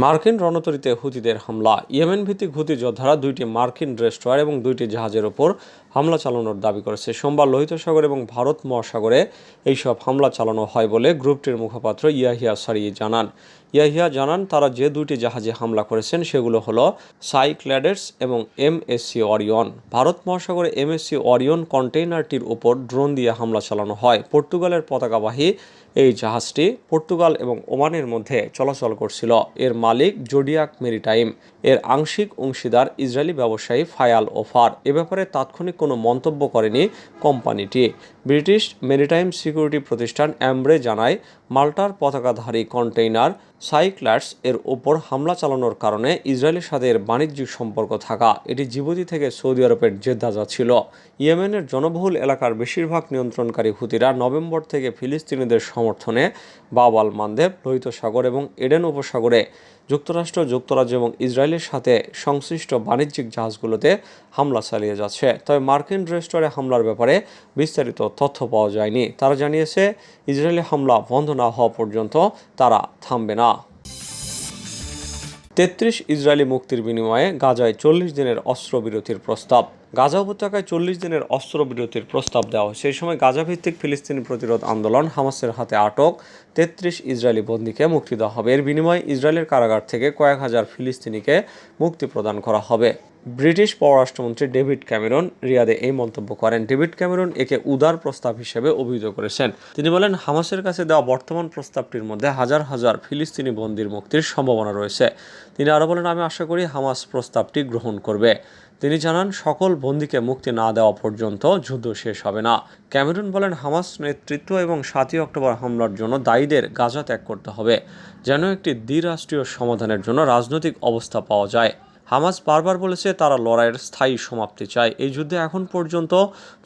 মার্কিন রণতরীতে হুতিদের হামলা। ইয়েমেন ভিত্তিক হুতি যোদ্ধারা দুইটি মার্কিন ডেস্ট্রয়ার এবং দুইটি জাহাজের ওপর হামলা চালানোর দাবি করেছে। সোমবার লোহিত সাগর এবং ভারত মহাসাগরে এইসব হামলা চালানো হয় বলে গ্রুপটির মুখপাত্র ইয়াহিয়া সারিয়ে জানান। ইয়াহিয়া জানান, তারা যে দুইটি জাহাজে হামলা করেছেন সেগুলো হলো সাইক্ল্যাডেটস এবং এমএসসি অরিয়ন। ভারত মহাসাগরে এমএসসি অরিয়ন কন্টেইনারটির উপর ড্রোন দিয়ে হামলা চালানো হয়। পর্তুগালের পতাকাবাহী এই জাহাজটি পর্তুগাল এবং ওমানের মধ্যে চলাচল করছিল। এর মালিক জোডিয়াক মেরিটাইম। এর আংশিক অংশীদার ইসরায়েলি ব্যবসায়ী ফায়াল ওফার। এ ব্যাপারে তাৎক্ষণিক কোনো মন্তব্য করেনি কোম্পানিটি। ব্রিটিশ মেরিটাইম সিকিউরিটি প্রতিষ্ঠান অ্যামব্রে জানায়, মাল্টার পতাকাধারী কন্টেইনার সাইক্লার্স এর ওপর হামলা চালানোর কারণে ইসরায়েলের সাথে এর বাণিজ্যিক সম্পর্ক থাকা। এটি জিবুতি থেকে সৌদি আরবের জেদ্দা যাচ্ছিল। ইয়েমেনের জনবহুল এলাকার বেশিরভাগ নিয়ন্ত্রণকারী হুতিরা নভেম্বর থেকে ফিলিস্তিনিদের সমর্থনে বাবাল মানদেব লোহিত সাগর এবং এডেন উপসাগরে। যুক্তরাষ্ট্র, যুক্তরাজ্য এবং ইসরায়েলের সাথে সংশ্লিষ্ট বাণিজ্যিক জাহাজগুলোতে হামলা চালিয়ে যাচ্ছে। তবে মার্কিন রেস্টরে হামলার ব্যাপারে বিস্তারিত তথ্য পাওয়া যায়নি। তারা জানিয়েছে, ইসরায়েলি হামলা বন্ধ না হওয়া পর্যন্ত তারা থামবে না। তেত্রিশ ইসরায়েলি মুক্তির বিনিময়ে গাজায় চল্লিশ দিনের অস্ত্রবিরতির প্রস্তাব। গাজা উপত্যকায় চল্লিশ দিনের অস্ত্রবিরতির প্রস্তাব দেওয়া হয়। সেই সময় গাজা ভিত্তিক ফিলিস্তিনি প্রতিরোধ আন্দোলন হামাসের হাতে আটক তেত্রিশ ইসরায়েলি বন্দীকে মুক্তি দেওয়া হবে। এর বিনিময়ে ইসরায়েলের কারাগার থেকে কয়েক হাজার ফিলিস্তিনিকে মুক্তি প্রদান করা হবে। ব্রিটিশ পররাষ্ট্রমন্ত্রী ডেভিড ক্যামেরন রিয়াদে এই মন্তব্য করেন। ডেভিড ক্যামেরন একে উদার প্রস্তাব হিসেবে অভিহিত করেছেন। তিনি বলেন, হামাসের কাছে দেওয়া বর্তমান প্রস্তাবটির মধ্যে হাজার হাজার ফিলিস্তিনি বন্দির মুক্তির সম্ভাবনা রয়েছে। তিনি আরও বলেন, আমি আশা করি হামাস প্রস্তাবটি গ্রহণ করবে। তিনি জানান, সকল বন্দীকে মুক্তি না দেওয়া পর্যন্ত যুদ্ধ শেষ হবে না। ক্যামেরুন বলেন, হামাস নেতৃত্ব এবং সাতই অক্টোবর হামলার জন্য দায়ীদের গাজা ত্যাগ করতে হবে, যেন একটি দ্বিরাষ্ট্রীয় সমাধানের জন্য রাজনৈতিক অবস্থা পাওয়া যায়। হামাস বারবার বলেছে, তারা লড়াইয়ের স্থায়ী সমাপ্তি চায়। এই যুদ্ধে এখন পর্যন্ত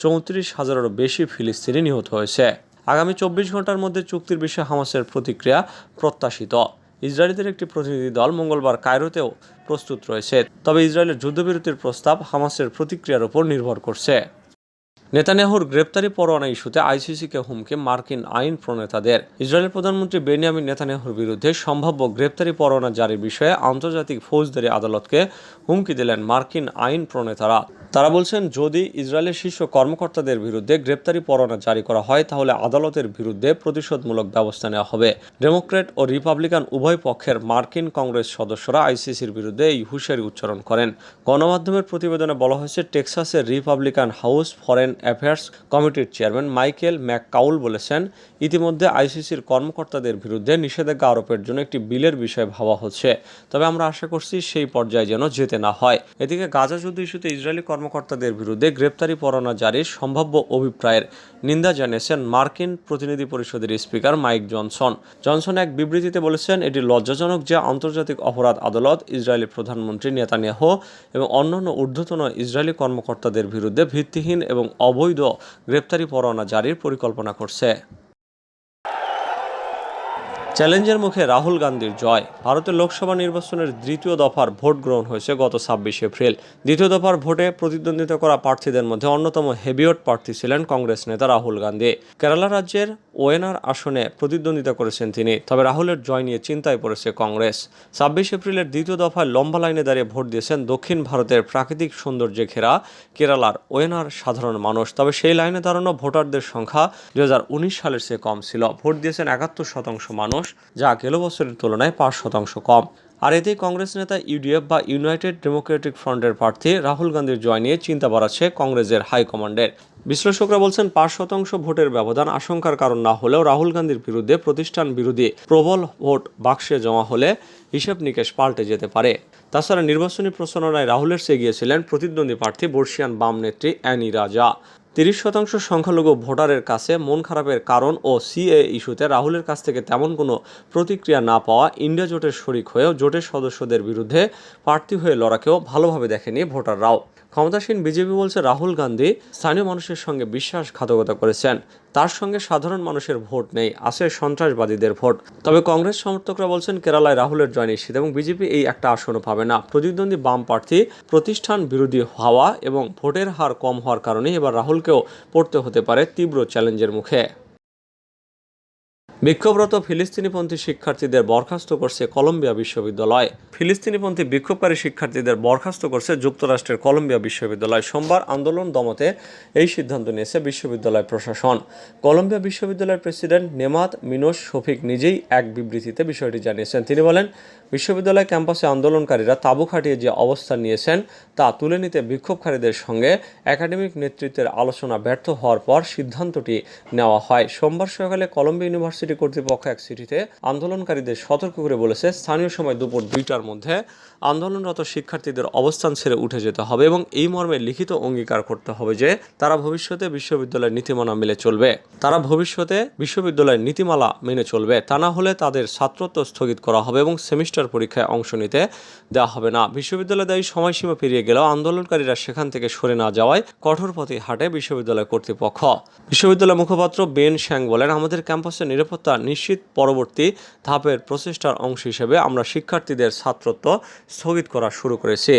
চৌত্রিশ হাজারেরও বেশি ফিলিস্তিনি নিহত হয়েছে। আগামী চব্বিশ ঘণ্টার মধ্যে চুক্তির বিষয়ে হামাসের প্রতিক্রিয়া প্রত্যাশিত। ইসরায়েলিদের একটি প্রতিনিধি দল মঙ্গলবার কায়রোতেও প্রস্তুত রয়েছে। তবে ইসরায়েলের যুদ্ধবিরতির প্রস্তাব হামাসের প্রতিক্রিয়ার উপর নির্ভর করছে। নেতানিয়াহুর গ্রেপ্তারি পরোয়ানা ইস্যুতে আইসিসিকে হুমকি মার্কিন আইন প্রণেতাদের। ইসরায়েলের প্রধানমন্ত্রী বেনিয়ামিন নেতানিয়াহুর বিরুদ্ধে সম্ভাব্য গ্রেপ্তারি পরোয়ানা জারির বিষয়ে আন্তর্জাতিক ফৌজদারি আদালতকে হুমকি দিলেন মার্কিন আইন প্রণেতারা। তারা বলছেন, যদি ইসরায়েলের শীর্ষ কর্মকর্তাদের বিরুদ্ধে গ্রেপ্তারি পরোয়ানা জারি করা হয়, তাহলে আদালতের বিরুদ্ধে প্রতিশোধমূলক ব্যবস্থা নেওয়া হবে। ডেমোক্রেট ও রিপাবলিকান উভয় পক্ষের মার্কিন কংগ্রেস সদস্যরা আইসিসির বিরুদ্ধে এই হুঁশিয়ারি উচ্চারণ করেন। গণমাধ্যমের প্রতিবেদনে বলা হয়েছে, টেক্সাসের রিপাবলিকান হাউস ফরেন অ্যাফেয়ার্স কমিটির চেয়ারম্যান মাইকেল ম্যাককাউল বলেছেন, ইতিমধ্যে আইসিসির কর্মকর্তাদের বিরুদ্ধে নিষেধাজ্ঞা আরোপের জন্য একটি বিলের বিষয়ে ভাবা হচ্ছে। তবে আমরা আশা করছি সেই পর্যায়ে যেন যেতে না হয়। এদিকে গাজা যুদ্ধ ইস্যুতে ইসরায়েলি কর্মকর্তাদের বিরুদ্ধে গ্রেপ্তারি পরোয়ানা জারির সম্ভাব্য অভিপ্রায়ের নিন্দা জানিয়েছেন মার্কিন প্রতিনিধি পরিষদের স্পিকার মাইক জনসন। জনসন এক বিবৃতিতে বলেছেন, এটি লজ্জাজনক যে আন্তর্জাতিক অপরাধ আদালত ইসরায়েলি প্রধানমন্ত্রী নেতানিয়াহ এবং অন্যান্য ঊর্ধ্বতন ইসরায়েলি কর্মকর্তাদের বিরুদ্ধে ভিত্তিহীন এবং অবৈধ গ্রেপ্তারি পরোয়ানা জারির পরিকল্পনা করছে। চ্যালেঞ্জের মুখে রাহুল গান্ধীর জয়। ভারতের লোকসভা নির্বাচনের দ্বিতীয় দফার ভোট গ্রহণ হয়েছে গত ছাব্বিশে এপ্রিল। দ্বিতীয় দফার ভোটে প্রতিদ্বন্দ্বিতা করা প্রার্থীদের মধ্যে অন্যতম হেভিওট প্রার্থী ছিলেন কংগ্রেস নেতা রাহুল গান্ধী। কেরালা রাজ্যের ওয়েনার আসনে প্রতিদ্বন্দ্বিতা করেছেন তিনি, তবে রাহুলের জয় নিয়ে চিন্তায় পড়েছে কংগ্রেস। ছাব্বিশ এপ্রিলের দ্বিতীয় দফায় লম্বা লাইনে দাঁড়িয়ে ভোট দিয়েছেন দক্ষিণ ভারতের প্রাকৃতিক সৌন্দর্যে ঘেরা কেরালার ওয়েনার সাধারণ মানুষ, তবে সেই লাইনে দাঁড়ানো ভোটারদের সংখ্যা দু হাজার উনিশ সালের চেয়ে কম ছিল। ভোট দিয়েছেন একাত্তর শতাংশ মানুষ। যা গেল বছরের তুলনায় পাঁচ শতাংশ কম। আর এতে কংগ্রেস নেতা ইউডিএফ বা ইউনাইটেড ডেমোক্রেটিক ফ্রন্টের প্রার্থী রাহুল গান্ধীর জয় নিয়ে চিন্তা বাড়াচ্ছে কংগ্রেসের হাইকমান্ডের বিশ্লেষকরা বলছেন, পাঁচ শতাংশ ভোটের ব্যবধান আশঙ্কার কারণ না হলেও রাহুল গান্ধীর বিরুদ্ধে প্রতিষ্ঠান বিরোধী প্রবল ভোট বাক্সে জমা হলে হিসেব নিকেশ পাল্টে যেতে পারে। তাছাড়া নির্বাচনী প্রচারণায় রাহুলের চেয়ে গিয়েছিলেন প্রতিদ্বন্দ্বী প্রার্থী বর্ষিয়ান বাম নেত্রী অ্যানি রাজা। তিরিশ শতাংশ সংখ্যালঘু ভোটারের কাছে মন খারাপের কারণ ও সিএ ইস্যুতে রাহুলের কাছ থেকে তেমন কোনো প্রতিক্রিয়া না পাওয়া ইন্ডিয়া জোটের শরিক হয়েও জোটের সদস্যদের বিরুদ্ধে প্রার্থী হয়ে লড়াকেও ভালোভাবে দেখেনি ভোটাররাও। ক্ষমতাসীন বিজেপি বলছে রাহুল গান্ধী স্থানীয় মানুষের সঙ্গে বিশ্বাসঘাতকতা করেছেন। তার সঙ্গে সাধারণ মানুষের ভোট নেই, আছে সন্ত্রাসবাদীদের ভোট। তবে কংগ্রেস সমর্থকরা বলছেন কেরালায় রাহুলের জয় নিশ্চিত এবং বিজেপি এই একটা আসনও পাবে না। প্রতিদ্বন্দ্বী বাম প্রার্থী প্রতিষ্ঠান বিরোধী হওয়া এবং ভোটের হার কম হওয়ার কারণে এবার রাহুলকেও পড়তে হতে পারে তীব্র চ্যালেঞ্জের মুখে। বিক্ষোভরত ফিলিস্তিনিপন্থী শিক্ষার্থীদের বরখাস্ত করছে কলম্বিয়া বিশ্ববিদ্যালয়। ফিলিস্তিনিপন্থী বিক্ষোভকারী শিক্ষার্থীদের বরখাস্ত করছে যুক্তরাষ্ট্রের কলম্বিয়া বিশ্ববিদ্যালয়। সোমবার আন্দোলন দমতে এই সিদ্ধান্ত নিয়েছে বিশ্ববিদ্যালয় প্রশাসন। কলম্বিয়া বিশ্ববিদ্যালয়ের প্রেসিডেন্ট নেমাত মিনোস শফিক নিজেই এক বিবৃতিতে বিষয়টি জানিয়েছেন। তিনি বলেন, বিশ্ববিদ্যালয় ক্যাম্পাসে আন্দোলনকারীরা তাঁবু খাটিয়ে যে অবস্থান নিয়েছেন, তা তুলে নিতে বিক্ষোভকারীদের সঙ্গে একাডেমিক নেতৃত্বের আলোচনা ব্যর্থ হওয়ার পর সিদ্ধান্তটি নেওয়া হয়। সোমবার সকালে কলম্বিয়া ইউনিভার্সিটি কর্তৃপক্ষ এক চিঠিতে আন্দোলনকারীদের সতর্ক করে বলেছে, স্থানীয় সময় দুপুর দুইটার মধ্যে আন্দোলনরত শিক্ষার্থীদের অবস্থান ছেড়ে উঠে যেতে হবে এবং এই মর্মে লিখিত অঙ্গীকার করতে হবে যে তারা ভবিষ্যতে বিশ্ববিদ্যালয়ের নীতিমালা মেনে চলবে। তারা ভবিষ্যতে বিশ্ববিদ্যালয়ের নীতিমালা মেনে চলবে। তা না হলে তাদের ছাত্রত্ব স্থগিত করা হবে এবং সেমিস্টার পরীক্ষায় অংশ নিতে দেওয়া হবে না। বিশ্ববিদ্যালয় দায়ী সময়সীমা পেরিয়ে গেলেও আন্দোলনকারীরা সেখান থেকে সরে না যাওয়ায় কঠোর পথে হাঁটে বিশ্ববিদ্যালয় কর্তৃপক্ষ। বিশ্ববিদ্যালয় মুখপাত্র বেন শ্যাং বলেন, আমাদের ক্যাম্পাসের নিরাপত্তা নিশ্চিত পরবর্তী ধাপের প্রচেষ্টার অংশ হিসেবে আমরা শিক্ষার্থীদের ছাত্রত্ব স্থগিত করা শুরু করেছি।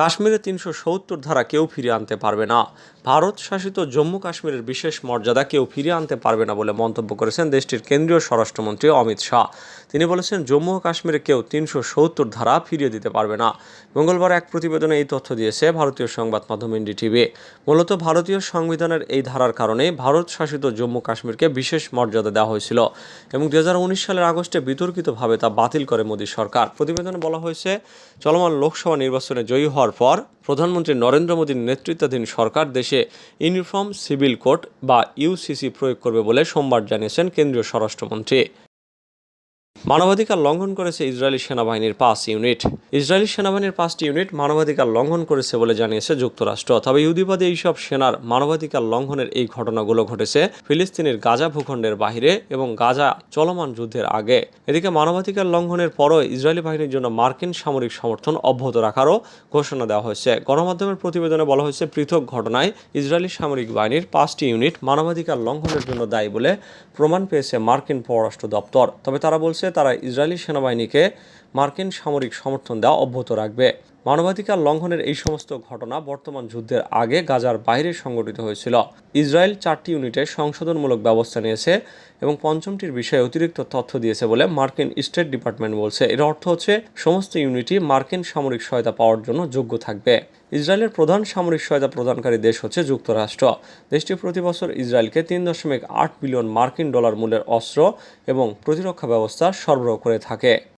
কাশ্মীরে তিনশো সত্তর ধারা কেউ ফিরিয়ে আনতে পারবে না। ভারত শাসিত জম্মু কাশ্মীরের বিশেষ মর্যাদা কেউ ফিরিয়ে আনতে পারবে না বলে মন্তব্য করেছেন দেশটির কেন্দ্রীয় স্বরাষ্ট্রমন্ত্রী অমিত শাহ। তিনি বলেছেন, জম্মু ও কাশ্মীরে কেউ তিনশো সত্তর ধারা ফিরিয়ে দিতে পারবে না। মঙ্গলবার এক প্রতিবেদনে এই তথ্য দিয়েছে ভারতীয় সংবাদ মাধ্যম এনডিটিভি। মূলত ভারতীয় সংবিধানের এই ধারার কারণে ভারত শাসিত জম্মু কাশ্মীরকে বিশেষ মর্যাদা দেওয়া হয়েছিল এবং দু হাজার উনিশ সালের আগস্টে বিতর্কিতভাবে তা বাতিল করে মোদী সরকার। প্রতিবেদনে বলা হয়েছে, চলমান লোকসভা নির্বাচনে জয়ী হওয়ার পর প্রধানমন্ত্রী নরেন্দ্র মোদীর নেতৃত্বাধীন সরকার দেশে ইউনিফর্ম, সিভিল কোড বা ইউসিসি প্রয়োগ করবে বলে সোমবার জানিয়েছেন কেন্দ্রীয় স্বরাষ্ট্রমন্ত্রী। মানবাধিকার লঙ্ঘন করেছে ইসরায়েলি সেনাবাহিনীর পাঁচ ইউনিট। ইসরায়েলি সেনাবাহিনীর পাঁচটি ইউনিট মানবাধিকার লঙ্ঘন করেছে বলে জানিয়েছে যুক্তরাষ্ট্র। তবে ইহুদিবাদী এইসব সেনার মানবাধিকার লঙ্ঘনের এই ঘটনাগুলো ঘটেছে ফিলিস্তিনের গাজা ভূখণ্ডের বাহিরে এবং গাজা চলমান যুদ্ধের আগে। এদিকে মানবাধিকার লঙ্ঘনের পরও ইসরায়েলি বাহিনীর জন্য মার্কিন সামরিক সমর্থন অব্যাহত রাখারও ঘোষণা দেওয়া হয়েছে। গণমাধ্যমের প্রতিবেদনে বলা হয়েছে, পৃথক ঘটনায় ইসরায়েলি সামরিক বাহিনীর পাঁচটি ইউনিট মানবাধিকার লঙ্ঘনের জন্য দায়ী বলে প্রমাণ পেয়েছে মার্কিন পররাষ্ট্র দপ্তর। তবে তারা বলছে তারা ইসরায়েলি সেনাবাহিনীকে মার্কিন সামরিক সমর্থন দেওয়া অব্যাহত রাখবে। মানবাধিকার লঙ্ঘনের এই সমস্ত ঘটনা বর্তমান যুদ্ধের আগে গাজার বাইরে সংঘটিত হয়েছিল। ইসরায়েল চারটি ইউনিটে সংশোধনমূলক ব্যবস্থা নিয়েছে এবং পঞ্চমটির বিষয়ে অতিরিক্ত তথ্য দিয়েছে বলে মার্কিন স্টেট ডিপার্টমেন্ট বলছে। এর অর্থ হচ্ছে, সমস্ত ইউনিটই মার্কিন সামরিক সহায়তা পাওয়ার জন্য যোগ্য থাকবে। ইসরায়েলের প্রধান সামরিক সহায়তা প্রদানকারী দেশ হচ্ছে যুক্তরাষ্ট্র। দেশটি প্রতি বছর ইসরায়েলকে তিন দশমিক আট বিলিয়ন মার্কিন ডলার মূল্যের অস্ত্র এবং প্রতিরক্ষা ব্যবস্থা সরবরাহ করে থাকে।